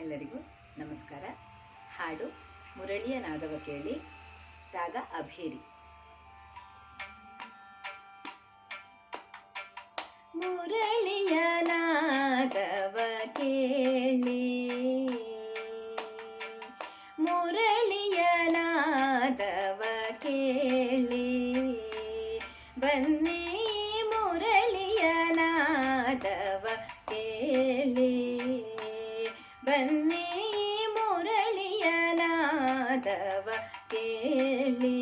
ಎಲ್ಲರಿಗೂ ನಮಸ್ಕಾರ. ಹಾಡು ಮುರಳಿಯ ನಾದವ ಕೇಳಿ ರಾಗ ಅಭೇರಿ. ಮುರಳಿಯ ನಾದವ ಕೇಳಿ ನಾದವ ಕೇಳಿ.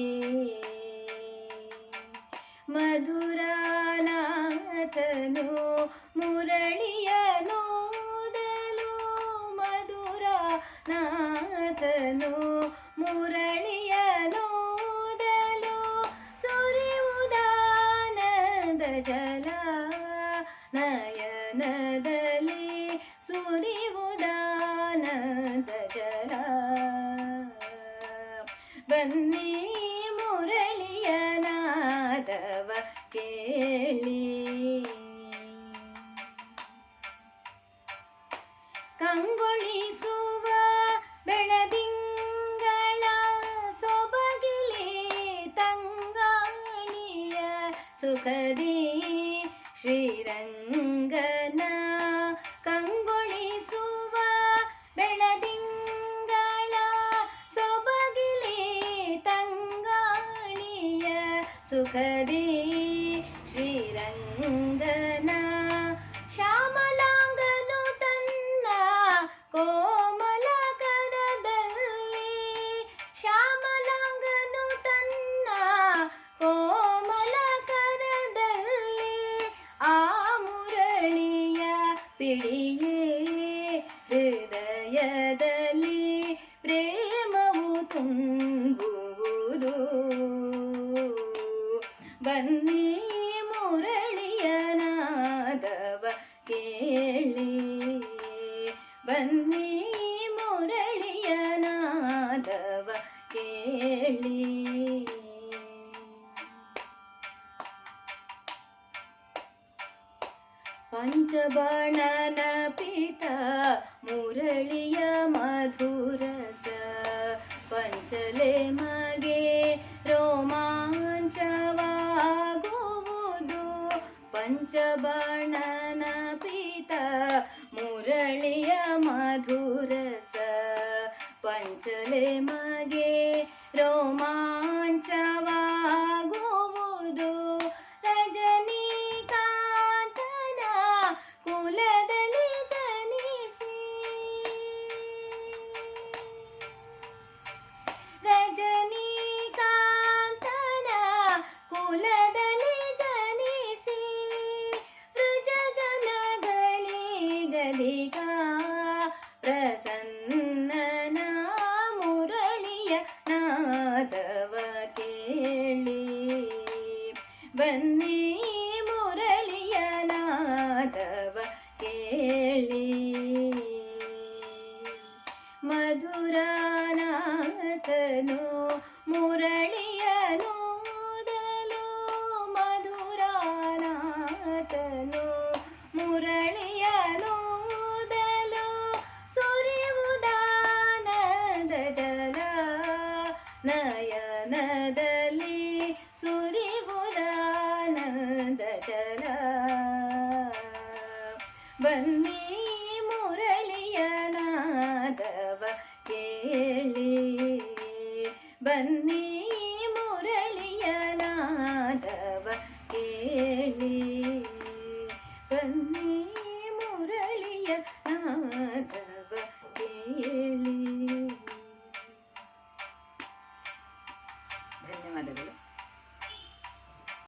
ಮಧುರಾನಾಥನು ಮುರಳಿಯ ನೋದಲು ಮಧುರಾನಾಥನು ಮುರಳಿಯ ನೋದಲು ಸುರಿಯುವುದಾನಂದ ಜಲ ನಯನದಲ್ಲಿ ಸುರಿಯುವುದಾನಂದ ಜಲ ಬನ್ನಿ ಮುರಳಿಯ ನಾದವ ಕೇಳಿ ಕಂಗೊಳಿಸುವ ಬೆಳದಿಂಗಳ ಸೊಬಗಿಲಿ ತಂಗಾಳಿಯ ಸುಖದಿ ಶ್ರೀರಂಗನ ಸುಖದಿ ಶ್ರೀರಂಗನ ಶ್ಯಾಮಲಾಂಗನು ತನ್ನ ಕೋಮಲ ಕರದಲ್ಲಿ ಶ್ಯಾಮಲಾಂಗನು ತನ್ನ ಕೋಮಲ ಕರದಲ್ಲಿ ಆ ಮುರಳಿಯ ಪಿಡಿಯೇ ಬನ್ನಿ ಮುರಳಿಯ ನಾದವ ಕೇಳಿ ಬನ್ನಿ ಮುರಳಿಯ ನಾದವ ಕೇಳಿ ಪಂಚಬಾಣನ ಪಿತ ಮುರಳಿಯ ಮಧುರಸ च बाणाना पिता मर्या माधुर ಮಧುರಾನಾಥನು ಮಧುರಾನಾಥನು ಮುರಳಿಯ ಸುರಿಯುವುದಾನದ ಜಲ ನಯನದಲ್ಲಿ ಸುರಿಯುವುದಾನದ ಜಲ. ಬನ್ನಿ വന്നേ മുരളിയനാദവ കേളി. വന്നേ മുരളിയ കേളി.